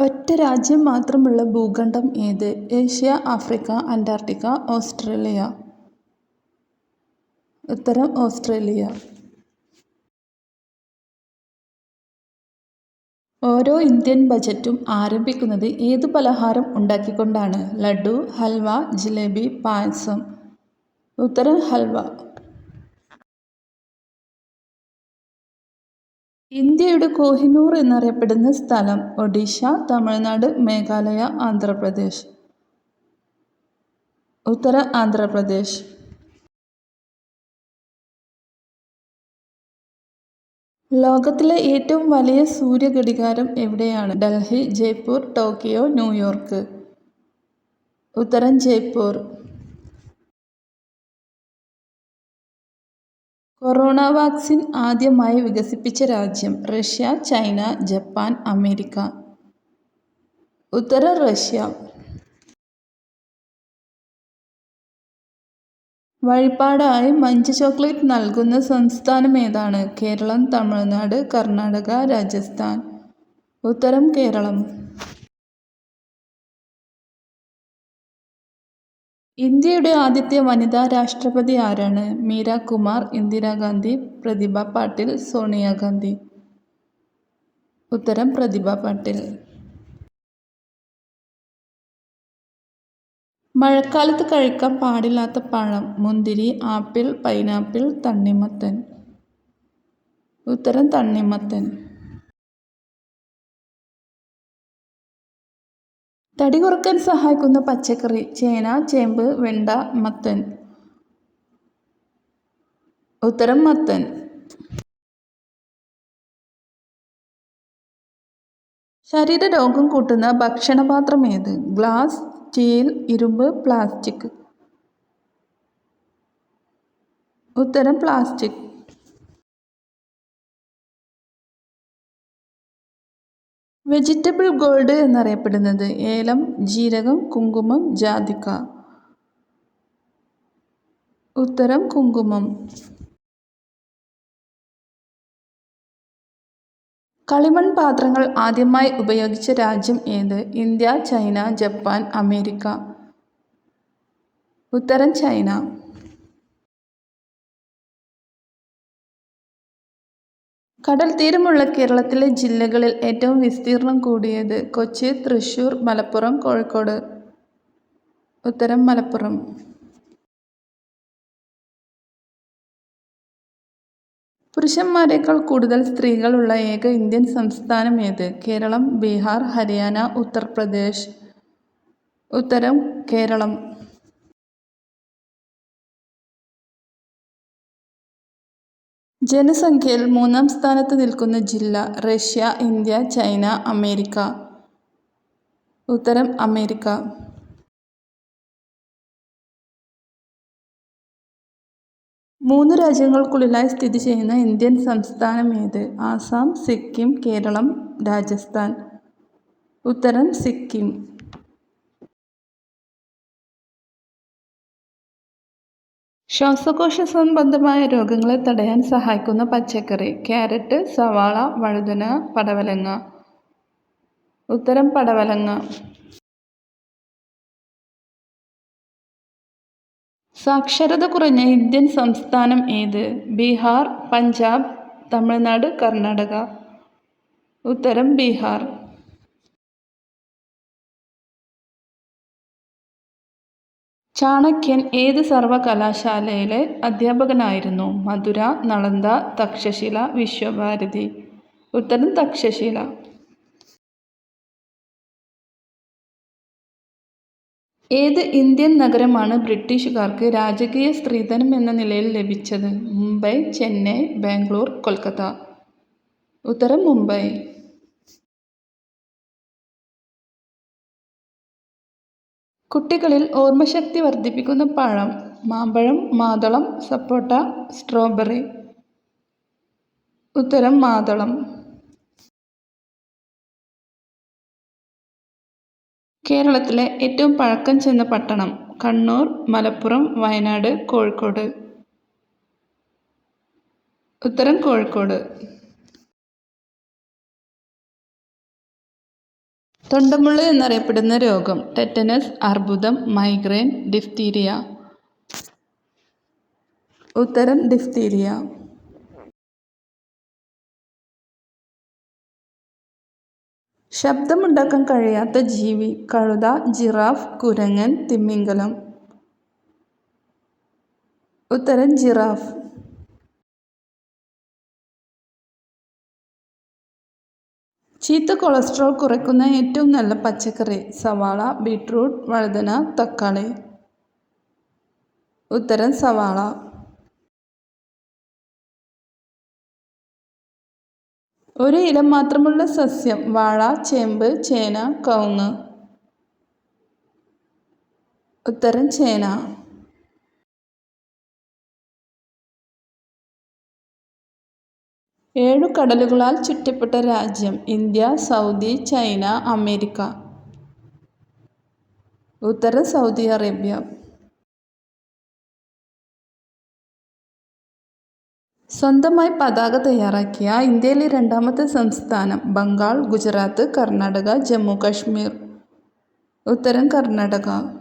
ഒറ്റ രാജ്യം മാത്രമുള്ള ഭൂഖണ്ഡം ഏത്? Asia Africa Antarctica Australia? ഉത്തരം ഓസ്ട്രേലിയ. ഓരോ ഇന്ത്യൻ ബജറ്റും ആരംഭിക്കുന്നത് ഏത് പലഹാരം ഉണ്ടാക്കിക്കൊണ്ടാണ്? ലഡു ഹൽവ ജിലേബി പായസം. ഉത്തരം ഹൽവ. ഇന്ത്യയുടെ കോഹിനൂർ എന്നറിയപ്പെടുന്ന സ്ഥലം ഒഡീഷ തമിഴ്നാട് മേഘാലയ ആന്ധ്രാപ്രദേശ്. ഉത്തര ആന്ധ്രാപ്രദേശ്. ലോകത്തിലെ ഏറ്റവും വലിയ സൂര്യഘടികാരം എവിടെയാണ്? Delhi Jaipur Tokyo New York. ഉത്തരം ജയ്പൂർ. കൊറോണ വാക്സിൻ ആദ്യമായി വികസിപ്പിച്ച രാജ്യം റഷ്യ ചൈന ജപ്പാൻ അമേരിക്ക. ഉത്തര റഷ്യ. വഴിപാടായി മഞ്ച് ചോക്ലേറ്റ് നൽകുന്ന സംസ്ഥാനം ഏതാണ്? കേരളം തമിഴ്നാട് കർണാടക രാജസ്ഥാൻ. ഉത്തരം കേരളം. ഇന്ത്യയുടെ ആദ്യത്തെ വനിതാ രാഷ്ട്രപതി ആരാണ്? മീര കുമാർ ഇന്ദിരാഗാന്ധി പ്രതിഭ പാട്ടീൽ സോണിയാഗാന്ധി ഉത്തരം പ്രതിഭ പാട്ടീൽ. മഴക്കാലത്ത് കഴിക്കാൻ പാടില്ലാത്ത പഴം മുന്തിരി ആപ്പിൾ പൈനാപ്പിൾ തണ്ണിമത്തൻ. ഉത്തരം തണ്ണിമത്തൻ. തടി കുറയ്ക്കാൻ സഹായിക്കുന്ന പച്ചക്കറി ചേന ചേമ്പ് വെണ്ട മത്തൻ. ഉത്തരം മത്തൻ. ശരീരരോഗം കൂട്ടുന്ന ഭക്ഷണപാത്രം ഏത്? ഗ്ലാസ് സ്റ്റീൽ ഇരുമ്പ് പ്ലാസ്റ്റിക്. ഉത്തരം പ്ലാസ്റ്റിക്. വെജിറ്റബിൾ ഗോൾഡ് എന്നറിയപ്പെടുന്നത് ഏലം ജീരകം കുങ്കുമം ജാതിക്ക. ഉത്തരം കുങ്കുമം. കളിമൺ പാത്രങ്ങൾ ആദ്യമായി ഉപയോഗിച്ച രാജ്യം ഏത്? India China Japan America. ഉത്തരം ചൈന. കടൽ തീരമുള്ള കേരളത്തിലെ ജില്ലകളിൽ ഏറ്റവും വിസ്തീർണം കൂടിയത് കൊച്ചി തൃശ്ശൂർ മലപ്പുറം കോഴിക്കോട്. ഉത്തരം മലപ്പുറം. പുരുഷന്മാരെക്കാൾ കൂടുതൽ സ്ത്രീകളുള്ള ഏക ഇന്ത്യൻ സംസ്ഥാനം ഏത്? കേരളം ബീഹാർ ഹരിയാന ഉത്തർപ്രദേശ്. ഉത്തരം കേരളം. ജനസംഖ്യയിൽ മൂന്നാം സ്ഥാനത്ത് നിൽക്കുന്ന ജില്ല റഷ്യ ഇന്ത്യ ചൈന അമേരിക്ക. ഉത്തരം അമേരിക്ക. മൂന്ന് രാജ്യങ്ങൾക്കുള്ളിലായി സ്ഥിതി ചെയ്യുന്ന ഇന്ത്യൻ സംസ്ഥാനം ഏത്? ആസാം സിക്കിം കേരളം രാജസ്ഥാൻ. ഉത്തരം സിക്കിം. ശ്വാസകോശ സംബന്ധമായ രോഗങ്ങളെ തടയാൻ സഹായിക്കുന്ന പച്ചക്കറി ക്യാരറ്റ് സവാള വഴുതന പടവലങ്ങ. ഉത്തരം പടവലങ്ങ. സാക്ഷരത കുറഞ്ഞ ഇന്ത്യൻ സംസ്ഥാനം ഏത്? ബീഹാർ പഞ്ചാബ് തമിഴ്നാട് കർണാടക. ഉത്തരം ബീഹാർ. ചാണക്യൻ ഏത് സർവകലാശാലയിലെ അധ്യാപകനായിരുന്നു? മധുര നളന്ദ തക്ഷശില വിശ്വഭാരതി. ഉത്തരം തക്ഷശില. ഏത് ഇന്ത്യൻ നഗരമാണ് ബ്രിട്ടീഷുകാർക്ക് രാജകീയ സ്ത്രീധനം എന്ന നിലയിൽ ലഭിച്ചത്? മുംബൈ ചെന്നൈ ബാംഗ്ലൂർ കൊൽക്കത്ത. ഉത്തരം മുംബൈ. കുട്ടികളിൽ ഓർമ്മശക്തി വർദ്ധിപ്പിക്കുന്ന പഴം മാമ്പഴം മാതളം സപ്പോട്ട സ്ട്രോബെറി. ഉത്തരം മാതളം. കേരളത്തിലെ ഏറ്റവും പഴക്കം ചെന്ന പട്ടണം കണ്ണൂർ മലപ്പുറം വയനാട് കോഴിക്കോട്. ഉത്തരം കോഴിക്കോട്. തൊണ്ടമുള്ള് എന്നറിയപ്പെടുന്ന രോഗം ടെറ്റനസ് അർബുദം മൈഗ്രെയിൻ ഡിഫ്തീരിയ ഉത്തരം ഡിഫ്തീരിയ ശബ്ദമുണ്ടാക്കാൻ കഴിയാത്ത ജീവി കഴുത ജിറാഫ് കുരങ്ങൻ തിമിംഗലം ഉത്തരം ജിറാഫ്. ചീത്ത കൊളസ്ട്രോൾ കുറയ്ക്കുന്ന ഏറ്റവും നല്ല പച്ചക്കറി സവാള ബീട്രൂട്ട് വഴുതന തക്കാളി. ഉത്തരം സവാള. ഒരു ഇല മാത്രമുള്ള സസ്യം വാഴ ചേമ്പ് ചേന കവുങ്ങ്. ഉത്തരം ചേന. ഏഴു കടലുകളാൽ ചുറ്റപ്പെട്ട രാജ്യം ഇന്ത്യ സൗദി ചൈന അമേരിക്ക. ഉത്തര സൗദി അറേബ്യ. സ്വന്തമായി പതാക തയ്യാറാക്കിയ ഇന്ത്യയിലെ രണ്ടാമത്തെ സംസ്ഥാനം ബംഗാൾ ഗുജറാത്ത് കർണാടക ജമ്മു കാശ്മീർ. ഉത്തരം കർണാടക.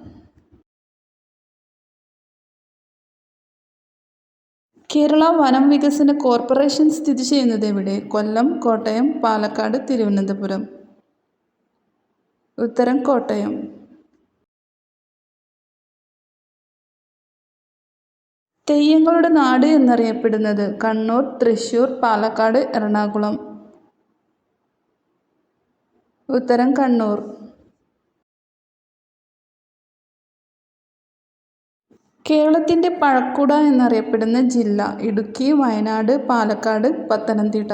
കേരള വനം വികസന കോർപ്പറേഷൻ സ്ഥിതി ചെയ്യുന്നത് എവിടെ? കൊല്ലം കോട്ടയം പാലക്കാട് തിരുവനന്തപുരം. ഉത്തരം കോട്ടയം. തെയ്യങ്ങളുടെ നാട് എന്നറിയപ്പെടുന്നത് കണ്ണൂർ തൃശൂർ പാലക്കാട് എറണാകുളം. ഉത്തരം കണ്ണൂർ. കേരളത്തിന്റെ പഴക്കുട എന്നറിയപ്പെടുന്ന ജില്ല ഇടുക്കി വയനാട് പാലക്കാട് പത്തനംതിട്ട.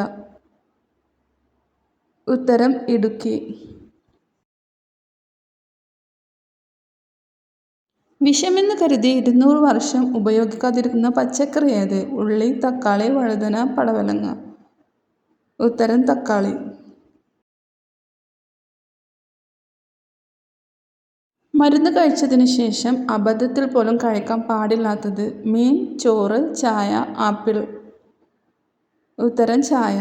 ഉത്തരം ഇടുക്കി. വിഷമെന്ന് കരുതി ഇരുന്നൂറ് വർഷം ഉപയോഗിക്കാതിരിക്കുന്ന പച്ചക്കറി ഏത്? ഉള്ളി തക്കാളി വഴുതന പടവലങ്ങ. ഉത്തരം തക്കാളി. മരുന്ന് കഴിച്ചതിന് ശേഷം അബദ്ധത്തിൽ പോലും കഴിക്കാൻ പാടില്ലാത്തത് മീൻ ചോറ് ചായ ആപ്പിൾ ഉത്തരം ചായ.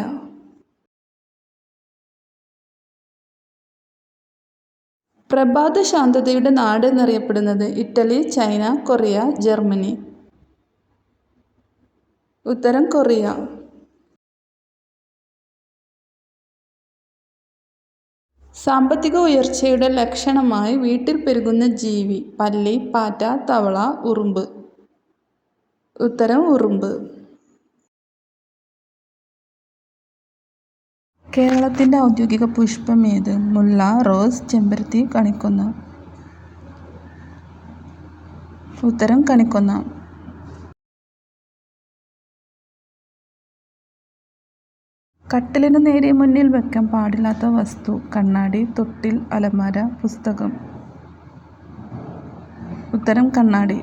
പ്രഭാത ശാന്തതയുടെ നാട് എന്നറിയപ്പെടുന്നത് ഇറ്റലി ചൈന കൊറിയ ജർമ്മനി. ഉത്തരം കൊറിയ. സാമ്പത്തിക ഉയർച്ചയുടെ ലക്ഷണമായി വീട്ടിൽ പെരുകുന്ന ജീവി പല്ലി പാറ്റ തവള ഉറുമ്പ്. ഉത്തരം ഉറുമ്പ്. കേരളത്തിന്റെ ഔദ്യോഗിക പുഷ്പം ഏത്? മുല്ല റോസ് ചെമ്പരത്തി കണിക്കൊന്ന. ഉത്തരം കണിക്കൊന്ന. കട്ടിലിന് നേരെ മുന്നിൽ വെക്കാൻ പാടില്ലാത്ത വസ്തു കണ്ണാടി തൊട്ടിൽ അലമാര പുസ്തകം. ഉത്തരം കണ്ണാടി.